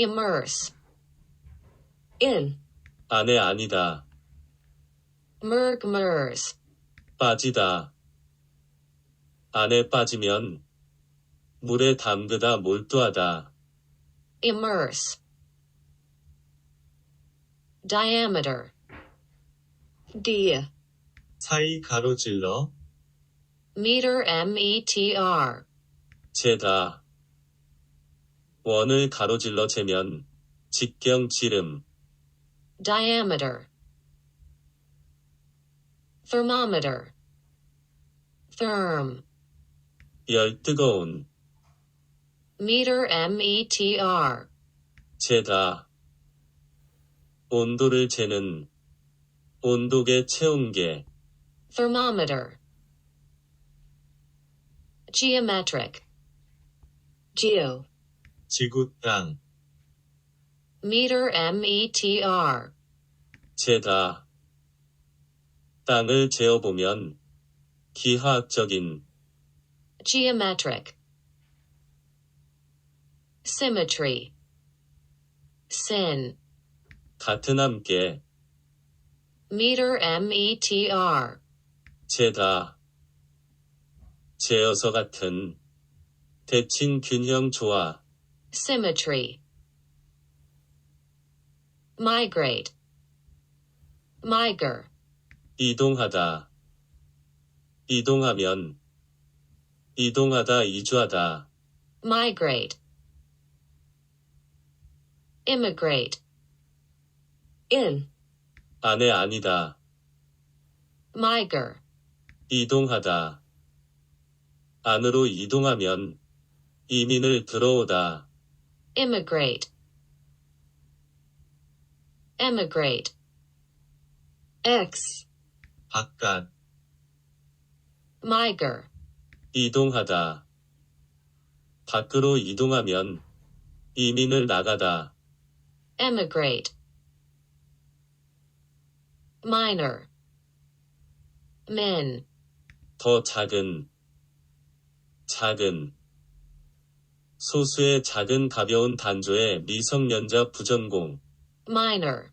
immerse, in, 안에 아니다. mergmers, 빠지다. 안에 빠지면 물에 담그다 몰두하다. immerse, diameter, d, 사이 가로질러 meter, meter, 재다. 원을 가로질러 재면 직경 지름. diameter, thermometer, therm, 열 뜨거운 meter, meter, 재다. 온도를 재는 온도계 체온계. thermometer, geometric, geo, 지구 땅. meter, meter, 재다. 땅을 재어보면 기하학적인 geometric, symmetry, sin, 같은 함께 meter, meter, 재다. 재어서 같은 대칭 균형 조화. Symmetry, migrate, miger, 이동하다. 이동하면 이동하다 이주하다. migrate, immigrate, in, 안에 아니다. miger, 이동하다. 안으로 이동하면 이민을 들어오다. Immigrate, emigrate, x, 바깥. miger, 이동하다. 밖으로 이동하면 이민을 나가다. emigrate, minor, min, 더 작은. 작은. 소수의 작은 가벼운 단조의 미성년자 부전공. minor,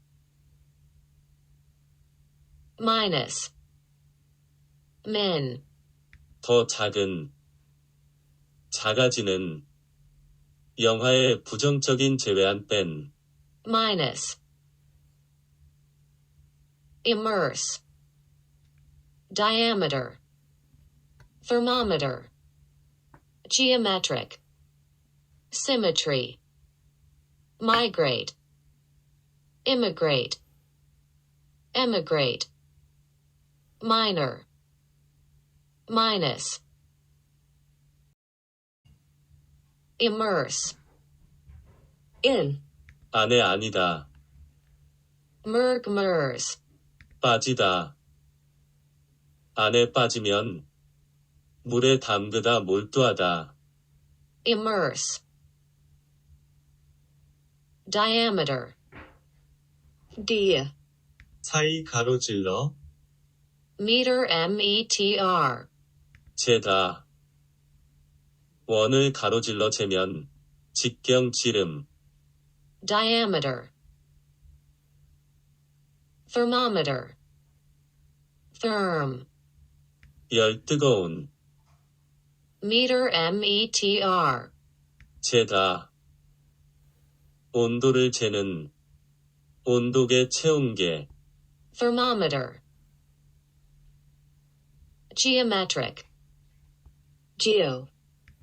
minus, min, 더 작은. 작아지는. 영화의 부정적인 제외한 뺀. minus, immerse, diameter, thermometer, geometric, symmetry, migrate, immigrate, emigrate, minor, minus, immerse, in, 안에 아니다. mergmers, 빠지다. 안에 빠지면 물에 담그다 몰두하다. immerse, diameter, d, 사이 가로질러 meter, meter, 재다. 원을 가로질러 재면 직경 지름. diameter, thermometer, therm, 열 뜨거운 meter, meter, 재다. 온도를 재는 온도계 체온계. thermometer, geometric, geo,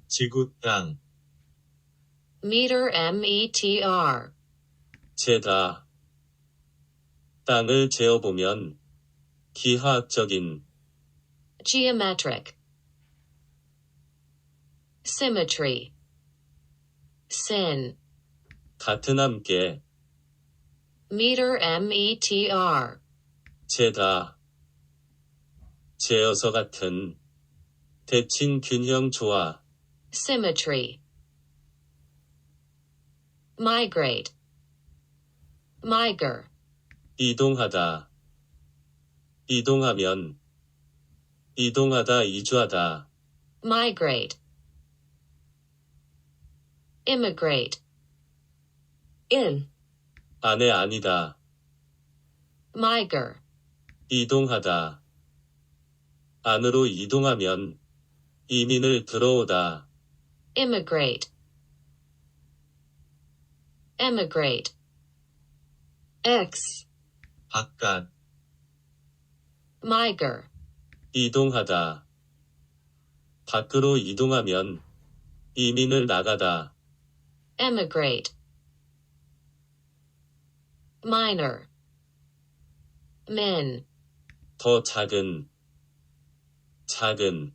지구 땅. meter, meter, 재다. 땅을 재어보면 기하학적인 geometric, symmetry, sin, 같은 함께 meter, meter, 재다. 재어서 같은 대칭 균형 조화. symmetry, migrate, miger, 이동하다. 이동하면 이동하다 이주하다. migrate, immigrate, in, 안에 아니다. miger, 이동하다. 안으로 이동하면 이민을 들어오다. immigrate, emigrate, x, 바깥. miger, 이동하다. 밖으로 이동하면 이민을 나가다. emigrate, minor, min, 더 작은. 작은.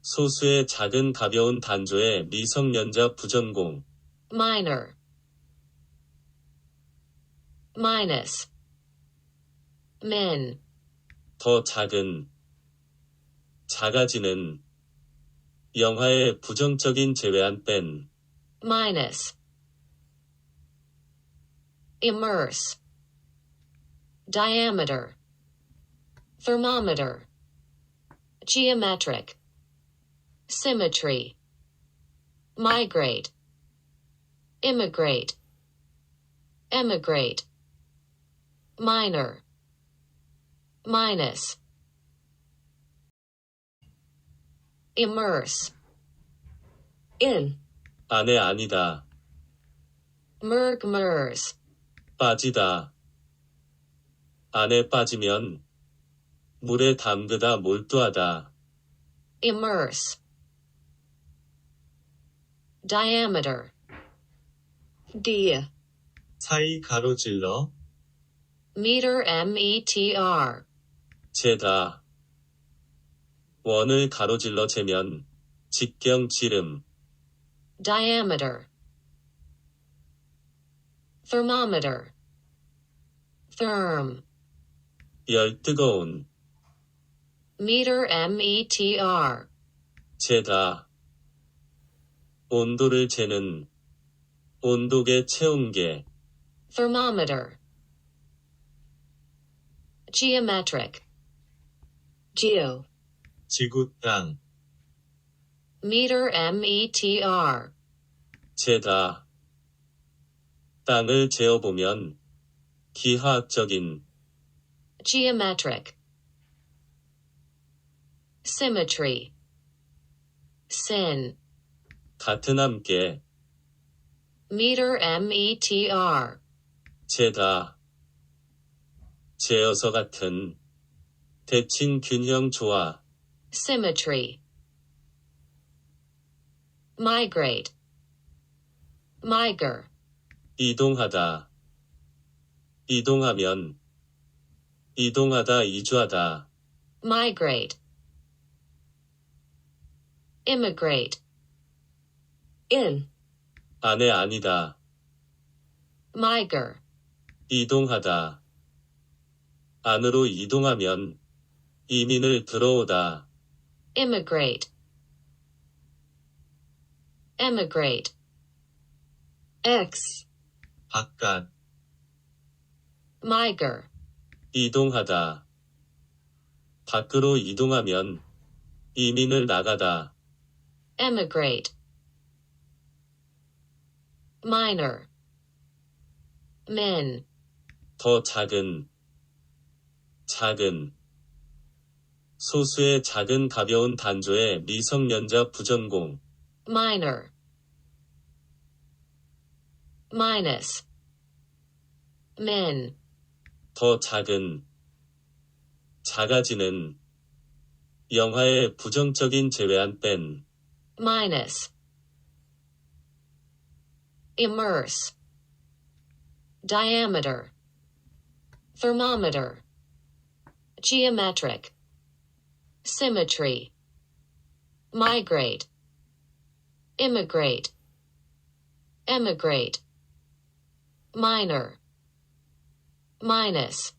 소수의 작은 가벼운 단조의 미성년자 부전공. minor, minus, min, 더 작은. 작아지는. 영화의 부정적인 제외한 뺀. minus, immerse, diameter, thermometer, geometric, symmetry, migrate, immigrate, emigrate, minor, minus, immerse, in, 안에 아니다. merg mers, 빠지다. 안에 빠지면 물에 담그다 몰두하다. immerse, diameter, d, 사이 가로질러 meter meter, 재다. 원을 가로질러 재면 직경 지름. diameter, thermometer, therm, 열 뜨거운. meter meter, 재다. 온도를 재는 온도계 체온계. thermometer, geometric, geo, 지구 땅. meter meter, 재다. 땅을 재어보면 기하학적인 geometric, symmetry, sin, 같은 함께 meter meter, 재다. 재어서 같은 대칭 균형 조화. symmetry, migrate, miger, 이동하다. 이동하면 이동하다 이주하다. migrate, immigrate, in, 안에 아니다. miger, 이동하다. 안으로 이동하면 이민을 들어오다. immigrate, emigrate, x, 바깥. miger, 이동하다. 밖으로 이동하면 이민을 나가다. emigrate, minor, min, 더 작은. 작은. 소수의 작은 가벼운 단조의 미성년자 부전공. minor, minus, min, 더 작은. 작아지는. 영화의 부정적인 제외한 뺀. minus, immerse, diameter, thermometer, geometric, symmetry, migrate, immigrate, emigrate, minor, minus,